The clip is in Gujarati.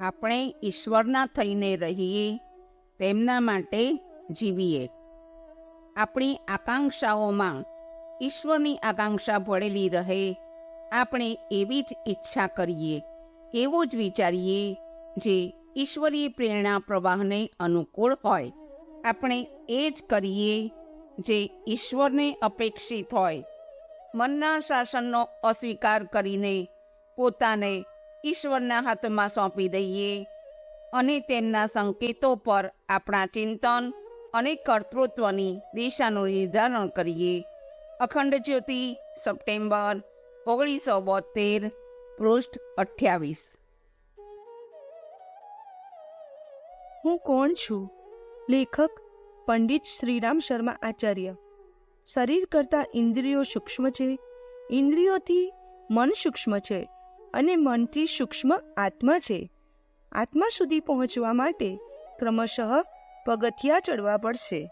આપણે ઈશ્વરના થઈને રહીએ, તેમના માટે જીવીએ. આપણી આકાંક્ષાઓમાં ઈશ્વરની આકાંક્ષા ભળેલી રહે, આપણે એવી જ ઈચ્છા કરીએ, એવું જ વિચારીએ જે ઈશ્વરીય પ્રેરણા પ્રવાહને અનુકૂળ હોય. આપણે એ જ કરીએ જે ઈશ્વરને અપેક્ષિત હોય. મનના શાસનનો અસ્વીકાર કરીને પોતાને ઈશ્વરના હાથમાં સોંપી દઈએ અને તેમના સંકેતો પર આપણા ચિંતન અને કર્તૃત્વની દિશાનું નિર્ધારણ કરીએ. અખંડ જ્યોતિ, સપ્ટેમ્બર ઓગણીસો બોતેર, પૃષ્ઠ અઠ્યાવીસ. હું કોણ છું? લેખક પંડિત શ્રીરામ શર્મા આચાર્ય. શરીર કરતાં ઇન્દ્રિયો સૂક્ષ્મ છે. ઇન્દ્રિયોથી મન સૂક્ષ્મ છે. અને મનથી સૂક્ષ્મ આત્મા છે. આત્મા સુધી પહોંચવા માટે ક્રમશઃ પગથિયા ચડવા પડશે.